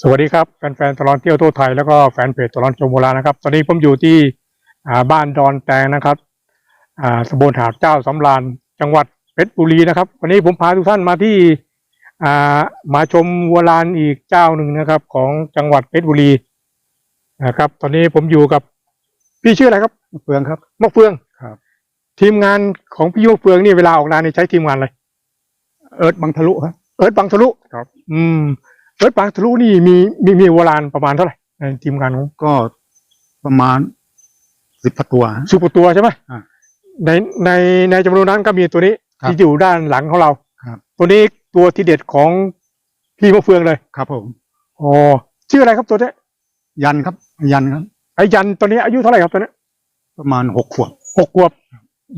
สวัสดีครับแฟนๆตลอดเที่ยวทั่วไทยแล้วก็แฟนเพจตลอดชมโบราณนะครับ ตอนนี้ผมอยู่ที่อ่าบ้านดอนแตงนะครับอ่าตำบลหาดเจ้าสำราญจังหวัดเพชรบุรีนะครับ วันนี้ผมพาทุกท่านมาที่อ่ามาชมวัวลานอีกเจ้าหนึ่งนะครับ ของจังหวัดเพชรบุรีนะครับ ตอนนี้ผมอยู่กับพี่ชื่ออะไรครับเฟืองครับมะเฟืองครับ ทีมงานของพี่มะเฟืองนี่เวลาออกงานนี่ใช้ทีมงานอะไรเอิร์ธบังทะลุครับเอิร์ธบางทะลุครับ อืมเอิ ร์ธบางทะลุนี่มีมีมีโบราณประมาณเท่าไหร่ในทีมงานของก็ประมาณสิบตัวฮะสิบกว่าตัวใช่ไหมอ่าในในในจำนวนนั้นก็มีตัวนี้ครับที่อยู่ด้านหลังของเราครับ ตัวนี้ตัวที่เด็ดของพี่มะเฟืองเลยครับผม อ๋อชื่ออะไรครับตัวนี้ยันครับ ยันครับ ไอ้ยันตัวนี้อายุเท่าไหร่ครับตัวนี้ประมาณหกขวบหกขวบ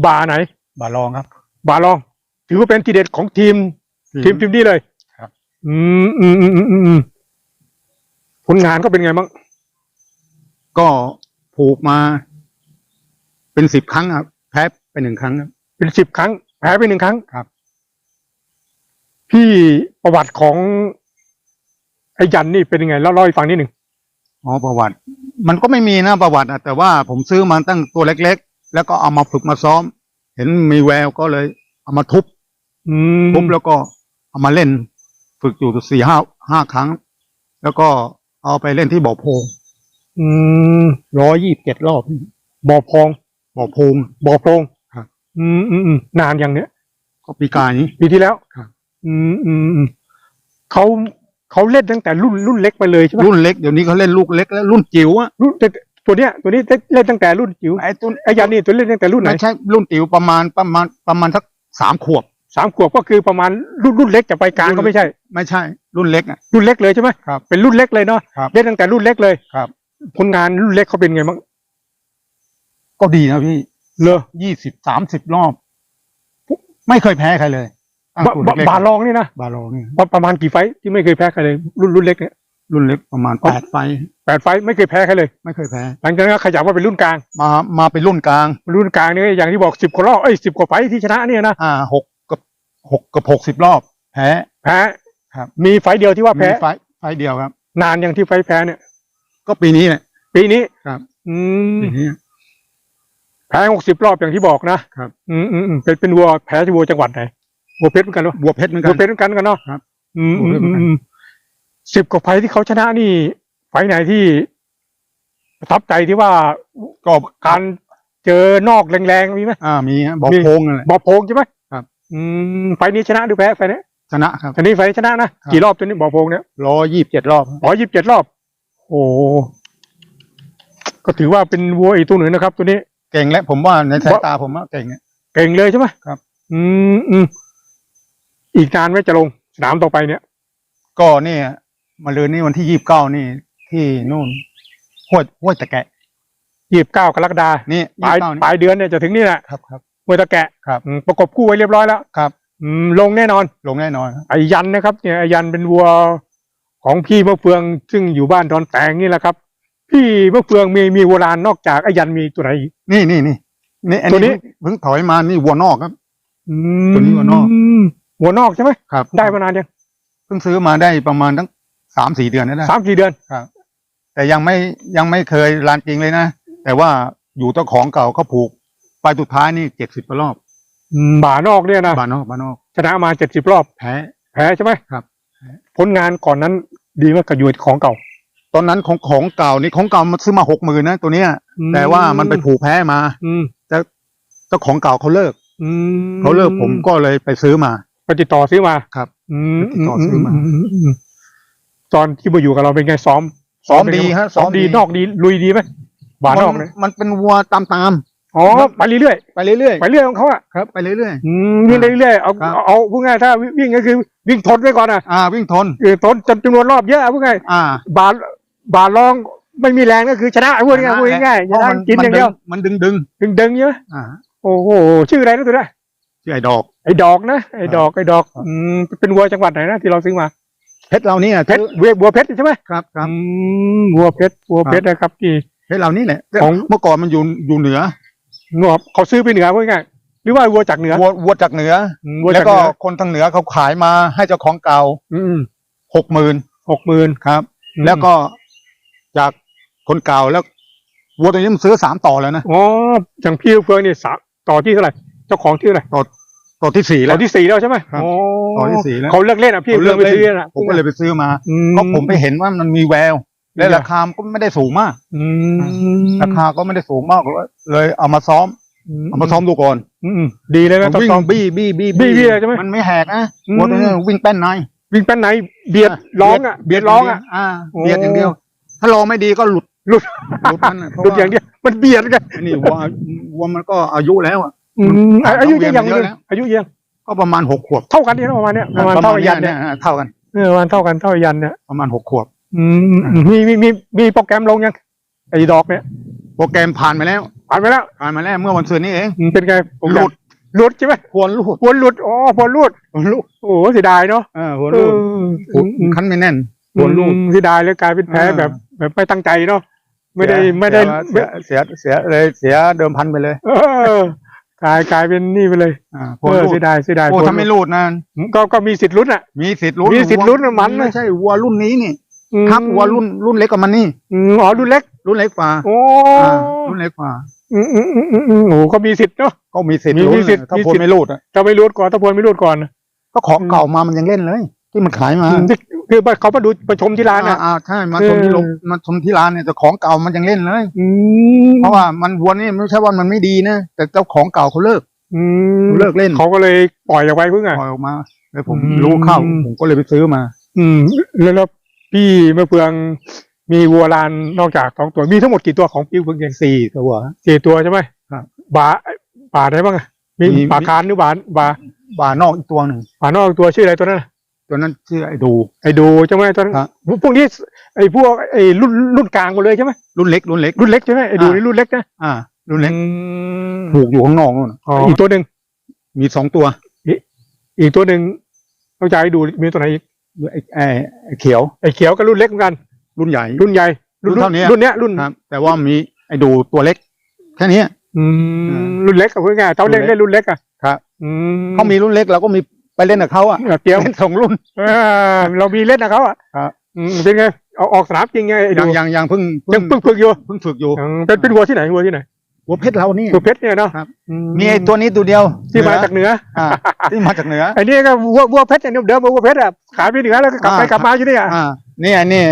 บาไหน บาลองครับ บาลอง ถือว่าเป็นทีเด็ดของทีมทีมทีมนี้เลยครับ อืมอืมอืมอืมอืมผลงานก็เป็นไงบ้างก็ผูกมา เป็นสิบครั้งครับแพ้ไปหนึ่งครั้งครับ เป็นสิบครั้งแพ้ไปหนึ่งครั้งครับ พี่ประวัติของไอ้ยันนี่เป็นยังไงเล่าเล่าให้ฟังนิดหนึ่งอ๋อประวัติ มันก็ไม่มีนะประวัติอะแต่ว่าผมซื้อมาตั้งตัวเล็ก ๆ แล้วก็เอามาฝึกมาซ้อม เห็นมีแววก็เลย เอามาทุบอืมทุบแล้วก็เอามาเล่น ฝึกอยู่สี่ห้าห้าครั้ง แล้วก็เอาไปเล่นที่บ่อโพงอืมร้อยยี่สิบเจ็ดรอบบ่อพองบ่อโพง บ่อโพรงครับ อืมอืมอืมนานอย่างเนี้ยก็ปีกายนี้ ปีที่แล้วครับ อืมอืมอืมเขาเขาเล่นตั้งแต่รุ่นรุ่นเล็กไปเลยใช่ไหมรุ่นเล็กเดี๋ยวนี้เขาเล่นลูกเล็กแล้วรุ่นจิ๋วอะรุ่นแต่ตัวเนี้ย ตัวนี้เล่นตั้งแต่รุ่นจิ๋วไอ้ตัวไอ้ยันนี่ตัวเล่นตั้งแต่รุ่นไหน ไม่ใช่รุ่นจิ๋วประมาณประมาณประมาณสักสามขวบ สามขวบก็คือประมาณรุ่นรุ่นเล็กจะไปกลางรุ่นก็ไม่ใช่ ไม่ใช่ รุ่นเล็กอะรุ่นเล็กเลยใช่ไหมครับเป็นรุ่นเล็กเลยเนาะครับเล่นตั้งแต่รุ่นเล็กเลยครับ ผลงานรุ่นเล็กเขาเป็นไงบ้างก็ดีนะพี่เลอยี่สิบสามสิบรอบ ไม่เคยแพ้ใครเลยตั้งบาตัวบาเล็กๆบาลองนี่นะบาลองนี่ประประมาณกี่ไฟท์ที่ไม่เคยแพ้ใครเลย รุ่นรุ่นเล็กเนี่ยรุ่นเล็กประมาณอ๋อแปดไฟท์แปดไฟท์ไม่เคยแพ้ใครเลย ไม่เคยแพ้หลังจากนั้นก็ขยับว่าเป็นรุ่นกลาง มามาเป็นรุ่นกลาง รุ่นกลางนี่อย่างที่บอกสิบกว่ารอบเอ้ยสิบกว่าไฟท์ที่ชนะเนี่ยนะอ่าหกกับ หกกับหกสิบรอบ แพ้ แพ้ครับ มีไฟท์เดียวที่ว่าแพ้มีไฟท์ไฟท์เดียวครับ นานอย่างที่ไฟท์แพ้เนี่ย ก็ปีนี้แหละ ปีนี้ครับ อืมปีนี้ แพ้หกสิบรอบอย่างที่บอกนะครับ อืมอืมอืมเป็นเป็นวัวแพ้ที่วัวจังหวัดไหนวัวเพชรเหมือนกันวะบัวเพชรเหมือนกัวัวน เพชรเหมือนกันกันเนาะครับอืมวัอืวเพชรเหมือนกันมอืมสิบกว่าไฟท์ที่เขาชนะนี่ไฟท์ไหนที่ประทับใจที่ว่าก็การเจอนอกแรงๆมีไหม อ่ามีฮะบอกมี โพงนั่นแหละบอโพงใช่ไหมครับ อืมไฟล์นี้ชนะหรือแพ้ไฟล์นี้ชนะครับ อันนี้ไฟล์ชนะนะ ครับ กี่รอบตัวนี้บอโพงเนี่ยร้อยยี่สิบเจ็ดรอบ อ๋อยี่สิบเจ็ดรอบ โอ้โหก็ถือว่าเป็นวัวอีกตัวหนึ่งนะครับ ตัวนี้ เก่งแล้วผมว่าในสายตาผมว่าเก่งอะ เก่งเลยใช่ไหมครับ อืมอืมอีกนานไหมจะลงสนามต่อไปเนี่ย ก็เนี่ยมาเลยนี่วันที่ยี่สิบเก้านี่ ที่นู่นห้วยห้วยตะแกะยี่สิบเก้ากรกฎานี่ปลายยี่สิบเก้านี่ปลายเดือนเนี่ยจะถึงนี่แหละ ครับครับ มวยตะแกะครับอืมประกบคู่ไว้เรียบร้อยแล้วครับอืมลงแน่นอน ลงแน่นอนครับไอ้ยันนะครับ เนี่ยไอ้ยันเป็นวัวของพี่มะเฟือง ซึ่งอยู่บ้านดอนแตงนี่แหละครับ พี่มะเฟืองมีมีโบราณนอกจากไอ้ยันมีตัวไหนอีก นี่นี่นี่นี่อันตัวนี้ นี้เพิ่งถอยมานี่วัวนอกครับ อืตัวนี้วัวนอกมหัวนอกใช่ไหมครับได้มานานยังเพิ่งซื้อมาได้ประมาณตั้งสามสี่เดือนนั่นแหละสามสี่เดือน แต่ยังไม่ยังไม่เคยลานจริงเลยนะ แต่ว่าอยู่เจ้าของเก่าเขาผูก ไปสุดท้ายนี่เจ็ดสิบรอบบ่านอกเนี่ยนะบานนอกบานนอกชนะมาเจ็ดสิบรอบ แพ้ แพ้ใช่ไหมครับ ผลงานก่อนนั้นดีมากกับอยู่ของเก่า ตอนนั้นของของเก่านี่ของเก่ามันซื้อมาหกหมื่นนะตัวเนี้ยอืมแต่ว่ามันไปผูกแพ้มา อืมเจ้าของเก่าเขาเลิก อืมเขาเลิกผมก็เลยไปซื้อมาไปติดต่อซื้อมาครับอืมไปติดต่อซื้อมามมอืมตอนที่มาอยู่กับเราเป็นไงซ้อม ซ้อมเป็นไงดีฮะซ้อมดีนอกดีลุยดีไหมบ่านอกมัเนี่ยมันเป็นวัวตามตาม อ๋อไปเรื่อยๆไปเรื่อยๆไปเรื่อยของเขาอะๆครับไปเรื่อย อืมวิ่งได้เรื่อยๆเอาครับ เอาเอาพูดง่ายๆถ้าวิ่งก็คือวิ่งทนไว้ก่อนอะๆ อ่า วิ่งทนเออทนจนจำนวนรอบเยอะพูดง่ายอ่าบาทบาทลองไม่มีแรงก็คือชนะพูดง่ายๆพูดง่ายๆชเพราะนะมันกินอย่างเดียวมันดึงดึงดึงดึงๆใช่ไหมอ่าโอ้โหชื่ออะไรนะตัวนี้ชื่อไอ้ดอก ไอ้ดอกนะไอ้ดอกไอ้ดอกครับอืมเป็นวัวจังหวัดไหนนะที่เราซื้อมาเพชรเรานี่อะเพชรเวยบัวเพชรใช่ไหมครับครับ อืมวัวเพชรวัวเพชรนะครับที่ เพชรเรานี่แหละของ เมื่อก่อนมันอยู่อยู่เหนือ หนวบเขาซื้อไปเหนือพูดง่ายๆหรือว่าวัวจากเหนือวัววัวจากเหนืออืมวัวแล้จากวก็เหนือคนทางเหนือเขาขายมาให้เจ้าของเก่าอืมหกหมื่นหกหมื่นครับแล้วก็จากคนเก่าแล้ววัวตัวนี้มันซื้อสามต่อแล้วนะอ๋ออย่างพี่เฟืองนี่สามต่อที่เท่าไหร่เจ้าของที่เท่าไหร่ต่อที่สี่แล้ต่ว อที่สี่แล้วใช่ไหมครับ อ๋อต่อที่สี่แล้ว เขาเลิกเล่นอะพี่เขาเฟืเลิองกไปเล่น ซื้อน่ะผมก็เลยไปซื้อมาอืเพราะผมไปเห็นว่ามันมีแวว และอืมราคามันก็ไม่ได้สูงมากอืมราคาก็ไม่ได้สูงมากเลยเอามาซ้อมเอามาซ้อมดูก่อนอืมดีเลยนะต้องวิ่งซ้อมบี้บี้บี้บี้บี้เลยใช่ไหมมันไม่แหกนะอืมวัวตัวนี้วิ่งแป้นในวิ่งแป้นไหนเบียดร้องอะเบียดร้องอะอ่าโอ้เบียดอย่างเดียว ถ้าร้องไม่ดีก็หลุดหลุดหลุดนั่นน่ะเพราะหลุดว่าอย่างเดียวมันเบียดกันนี่วัววัวมันก็อายุแล้วอะอืมอ่าอายุต้องเวีเยยอะนยังเยอะแล้วอายุเยังก็ประมาณหกขวบเท่ากันนี่นะประมาณเนี้ยประมาณเท่าไอ้ยันเนี่ยอ่าเท่ากันเออประมาณเท่ากันเท่าไอ้ยันเนี่ยประมาณหกขวบ อืมมีมีมีมีโปรแกรมลงยังไอ้ดอกเนี่ยโปรแกรมผ่านมาแล้ว ผ่านไปแล้วผ่านมาแล้วเมื่อวันศุกร์นี้เอง อืมเป็นไงโปรแกรมหลุด หลุดใช่ไหมควรลูกควรหลุดอ๋อควรหลุดควรลูกโอ้โหเสียดายเนาะเออควรเอลูกออืมอืมคันไม่แน่นควรลูกอืมเสียดายเลยกลายเป็นแพ้อ่าแบบแบบไม่ตั้งใจเนาะไม่ได้เสียไม่ได้เสียเสียเสียเลยเสียเดิมพันไปเลยเออกลายกลายเป็นนี่ไปเลยอ่าคเอวรอลูกเสียดายเสียดายโอ้ควรถ้าไม่รูดนะ ก็ก็มีสิทธิ์ลุ้นอะ มีสิทธิ์ลุ้นมีสิทธิ์ลุ้นนะมันนะ ไม่ใช่วัวรุ่นนี้นี่อืม ครับวัวรุ่นรุ่นเล็กกว่ามันนี่อืมอ๋อรุ่นเล็ก รุ่นเล็กกว่าโอ้อ่ารุ่นเล็กกว่าอืมอืมอืมอืมอืมโอ้ก็มีสิทธิ์เนาะก็มีสิทธิ์มีลุ้นมีสิทธิ์ถ้ามีพลสิทธิ์ไม่รูดอะถ้าไม่รูดก่อนถ้าพลไม่รูดก่อนนะก็ของเก่ามามันยังเล่นเลย ที่มันขายมาอืมที่คือเขามาดูประชมที่ร้านอ่าอะอ่าใช่มาชมที่โรงเออมาชมที่ร้านเนี่ยแต่ของเก่ามันยังเล่นเลยอืมเพราะว่ามันวัวนี่ไม่ใช่ว่ามันไม่ดีนะแต่เจ้าของเก่าเขาเลิกอืมเลิกเล่นเขาก็เลยปล่อยเอาไว้เพิ่งอะปล่อยออกมาแล้วผมอืมรู้เข้าผมก็เลยไปซื้อมา อืมแล้วแล้ว พี่เมื่อเพืองมีวัวลานนอกจากสองตัวมีทั้งหมดกี่ตัวของพี่เพืองเองสี่ตัว สี่ตัวใช่ไหมครับบาบาได้บ้างอะมีมีบาคานหรือบาบาบานอกอีกตัวหนึ่งบานอกตัวชื่ออะไรตัวนั้นน่ะตัวนั้นชื่อไอ้ดู ไอ้ดูใช่ไหมตัวนั้นครับ พวกนี้ไอ้พวกไอ้รุ่นรุ่นกลางหมดเลยใช่ไหมรุ่นเล็กรุ่นเล็ก รุ่นเล็กใช่ไหมไอ้ดูอ่านี่รุ่นเล็กนะอ่า รุ่นเล็กอืมผูกอยู่ข้างนอกนู่นอ๋ออีกตัวหนึ่งมีสองตัวอีกตัวหนึ่งนอกจากไอ้ดูมีตัวไหนอีก ไอ้ไอ้ไอ้เขียว ไอ้เขียวก็รุ่นเล็กเหมือนกัน รุ่นใหญ่ รุ่นใหญ่ รุ่นเท่านี้ รุ่นเนี้ยรุ่นครับ แต่ว่ามีไอ้ดูตัวเล็ก แค่นี้ อือ่มารุ่นเล็กกับเพื่อนไงเขาเล่นรุ่นเล็กเล่นรุ่นเล็กอะครับ อืมเขามีรุ่นเล็กเราก็มีไปเล่นกับเขาอะเตรียมเล่นสองรุ่นเออเรามีเล่นนะเขาอะครับอืมเป็นไงเอาออกสนามจริงไงไอ้ยัดูงยังยังเพิ่งยังเพิ่งฝึกอยู่เพิ่งฝึกอยู่อืมเป็นเป็นวัวที่ไหนวัวที่ไหน หัวเพชรเรานี่วัวเพชรเนี่ยเนาะครับ อืมีไอ้ตัวนี้ตัวเดียวที่มาจากเหนืออ่าที่มาจากเหนือ ไอ้นี่ก็วัววัวเพชรอย่างเดิมวัวเพชรอะขายไปเหนือแล้วก็กลับไปอ่า กลับมาอยู่เนี่ยอ่านี่อันนี้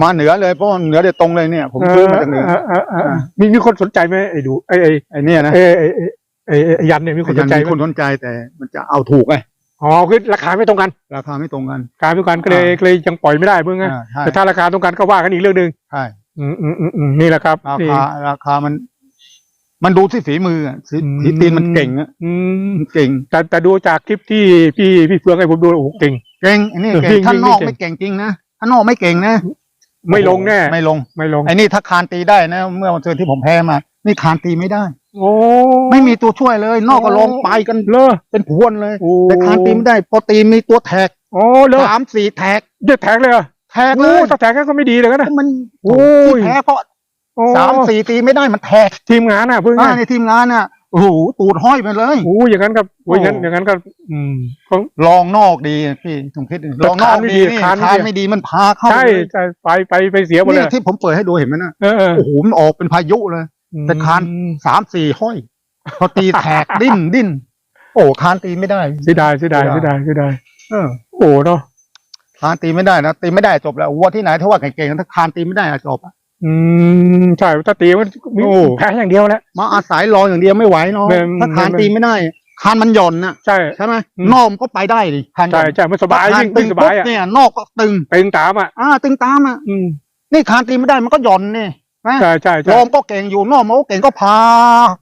มาเหนือเลยเพราะว่าเหนือโดยตรงเลยเนี่ย ผมซื้อมาจากเหนือเออเออเออเออ มีมีคนสนใจไหมไอ้ดูไอ้ไอ้ไอ้เนี่ยนะไอ้ไอ้ไอ้ไอ้ไอ้ยันเนี่ยมีคนสนใจมีไหมคนสนใจแต่มันจะเอาถูกไงอ๋อคือราคาไม่ตรงกันราคาไม่ตรงกัน ราคาไม่ตรงกันก็เลยอ่า ก็เลยยังปล่อยไม่ได้เพื่อนไงอ่าใช่แต่ถ้าราคาตรงกันก็ว่ากันอีกเรื่องหนึ่งใช่อืมอืมอืมอืมนี่แหละครับรานี่ คาราคามัน มันดูที่ฝีมืออะสีอืมสีตีนมันเก่งอะอืมมันเก่ง แต่แต่ดูจากคลิปที่พี่พี่เฟืองให้ผมดูโอ้โหเก่ง เก่งอันนี้เออเก่งวิ่งถ้าวิ่งนอกวิ่งไม่เก่งจริงนะถ้านอกไม่เก่งนะไม่ลงแน่ ไม่ลงไม่ลงไอ้นี่ถ้าคานตีได้นะ เมื่อวันเสาร์ที่ผมแพ้มานี่คานตีไม่ได้ โอ้ไม่มีตัวช่วยเลย นอกก็โอ้ลงไปกันเลอเป็นพรวนเลย โอ้แต่คานตีไม่ได้พอตีมีตัวแท็กโอ้เลอสามสี่แท็กเด็ดแทงเลยเหรอแท็กเลโอ้ยถ้าแทงก็ไม่ดีเลยนะ มันโอ้ย ที่แพ้เพราะโอ้ สามสี่ตีไม่ได้มันแท็กทีมงานอะเพื่อนอ่าในทีมงานน่ะโอ้โหตูดห้อยไปเลยโอ้อย่างนั้นครับโอ้อย่างนั้นโอ้อย่างนั้นก็อืมก็ลองนอกดีพี่สมคิดดิแต่ลองนอกคานไม่ดีดีนี่คานไม่ดีคานไม่ดีมันพาเข้าใช่เลยใช่ไปไปไปเสียหมดเลนี่ยที่ผมเปิดให้ดูเห็นไหมนะเออเออโอ้โหมันออกเป็นพายุเลยแต่คานสามสี่ห้อยพอตีแท็กดิ้นดิ้นโอ้คานตีไม่ได้เสียดายเสียดายเสีเสียยดาดายยเสียดายเออโอ้เนาะคานตีไม่ได้นะตีไม่ได้จบแล้ววัวที่ไหนถ้าว่าเก่งๆถ้าคานตีไม่ได้อะจบอะ อืมใช่ถ้าตีมันมีโอ้ แพ้อย่างเดียวแหละ มาอาศัยรออย่างเดียวไม่ไหวเนาะไม่ถ้าคานไม่ตีไม่ได้คานมันหย่อนน่ะใช่ ใช่ไหมอืม นอกมันก็ไปได้ดิคานหย่ใช่อนใช่มันสบายคานวิ่งตึวิ่งงสปุ๊บาบยอะเนี่ยนอกก็ตึง ตึงตามอะ อ่า ตึงตามอะอืมนี่คานตีไม่ได้มันก็หย่อนนี่นะใช่ใช่ลใช่มก็เก่งอยู่นอกมันก็เก่งก็พา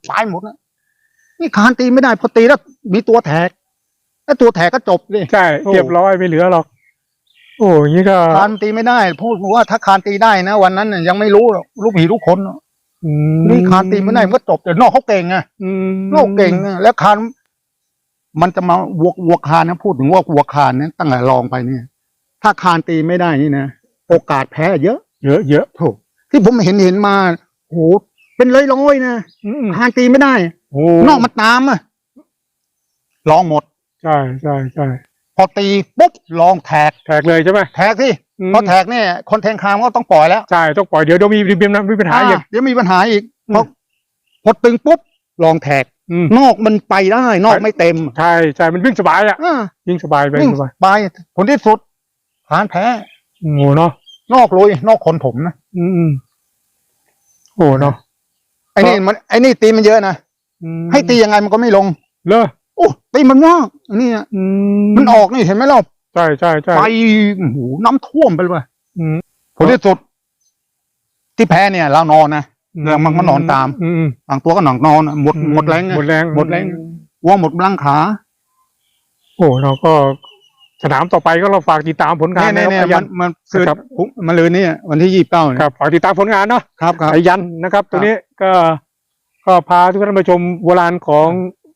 ไปหมดนะนี่คานตีไม่ได้พอตีแล้วมีตัวแท็กแล้วตัวแท็กก็จบดิ ใช่ โอ้ เรียบร้อยไม่เหลือหรอก โอ้อยางนี้ก็คานตีไม่ได้ พูดว่าถ้าคานตีได้นะวันนั้นน่ะยังไม่รู้หรอกลูกผีลูกคนหรอกอืมนี่คานตีไม่ได้มันก็จบแต่นอกเขาเก่งไงอืมนอกเก่งอะแล้วคานมันจะมาวัววัวคานนะพูดถึงว่าวัวคานนะตั้งแต่ลองไปเนี่ย ถ้าคานตีไม่ได้นี่นะโอกาสแพ้เยอะ เยอะเยอะถูกที่ผมเห็นเห็นมาโหเป็นร้อยร้อยๆนะอืมคานตีไม่ได้ โอ้นอกมันตามอะลองหมด ใช่ใช่ใช่ พอตีปุ๊บลองแท็กแทกเลยใช่ไหมแท็กสิอืมเพราะแท็กเนี่ยคนแทงคางก็ต้องปล่อยแล้วใช่ต้องปล่อยเดี๋ยวเดี๋ยวมีมีมีมีปัญหาอีก อ่าเดี๋ยวมีปัญหาอีกอืมเพราะพอตึงปุ๊บลองแท็กอืม นอกมันไปได้นอกไม่เต็มใช่ใช่มันวิ่งสบายอะ อ่าวิ่งสบายไปวิ่งสบายไปผลที่สุดผ่านแพ้โอ้โหเนาะนอกลุยนอกคนผมนะอืมอืมโอ้เนาะไอ้นี่มันไอ้นี่ตีมันเยอะนะอืมให้ตียังไงมันก็ไม่ลง เลอโอ้ตีมันมากอั นนี่อืมันออกนี่เห็นไหมเราใช่ใช่ใช่ไฟโอ้โหน้ำท่วมไปเลยอืมผลที่สุด ที่แพ้เนี่ย เรานอนนะเรื่องมันก็นอนตามอืมบางตัวก็หนอนนอนหมดหมดแรงอะหมดแรงหมดแรงวัวหมดร่างขา โอ้เราก็สนามต่อไปก็เราฝากติดตามผลงานเนี่ยนะเนี่ยครับเนี่ยยัมันนมันคือครับผมมันเลยเนี่ยวันที่ยี่สิบเก้าครับฝากติดตามผลงานเนาะครับครับไอ้ยันนะครับตัวนี้ก็ก็พาทุกท่านมาชมโบราณของ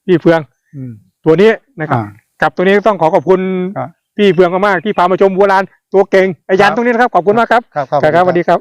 พี่เฟืองอืม ตัวนี้นะครับอ่ากับตัวนี้ต้องขอขอบคุณครับพี่เฟืองมากๆที่พามาชมโบราณตัวเก่งไอ้ยันครับตรงนี้นะครับขอบคุณมากครับครับครับสวัสดีครับ